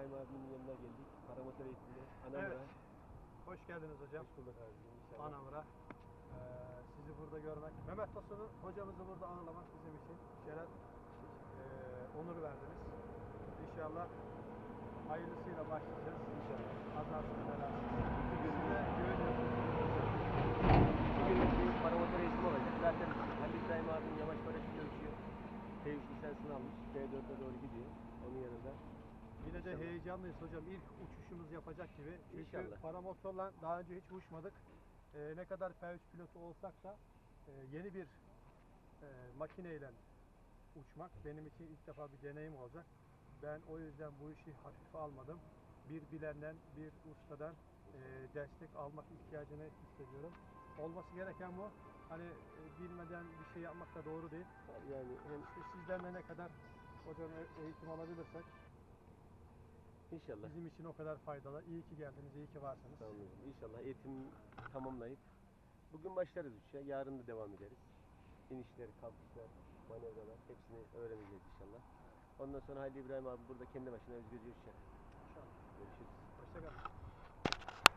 İbrahim abimin yanına geldik. Paramotor eğitimde. Anamura. Evet. Hoş geldiniz hocam. Hoş bulduk abi. Anamura. Ee, sizi burada görmek. Mehmet Tosun'u hocamızı burada ağırlamak bizim için şeref, ee, onur verdiniz. İnşallah hayırlısıyla başlayacağız. İnşallah. Kazasız belasız. Gün, Size güveniyorsunuz. iki gün bir paramotor eğitimi olacak. Zaten Halil İbrahim abim yavaş yavaş çalışıyor. T3 lisansını almış. B4'e doğru gidiyor. Onun yanında. Yine de heyecanlıyız hocam. İlk uçuşumuz yapacak gibi. Çünkü İnşallah. paramotorla daha önce hiç uçmadık. Ee, ne kadar P3 pilotu olsak da e, yeni bir e, makineyle uçmak benim için ilk defa bir deneyim olacak. Ben o yüzden bu işi hafife almadım. Bir bilenden, bir ustadan e, destek almak ihtiyacını hissediyorum. Olması gereken bu. Hani e, bilmeden bir şey yapmak da doğru değil. Yani hem İşte sizden de ne kadar hocam e- eğitim alabilirsek inşallah. bizim için o kadar faydalı. İyi ki geldiniz, iyi ki varsınız. Tamam hocam. İnşallah eğitim tamamlayıp bugün başlarız uçuşa. Yarın da devam ederiz. İnişler, kalkışlar, manevralar hepsini öğreneceğiz inşallah. Ondan sonra Halil İbrahim abi burada kendi başına özgürce uçacak. İnşallah. Görüşürüz.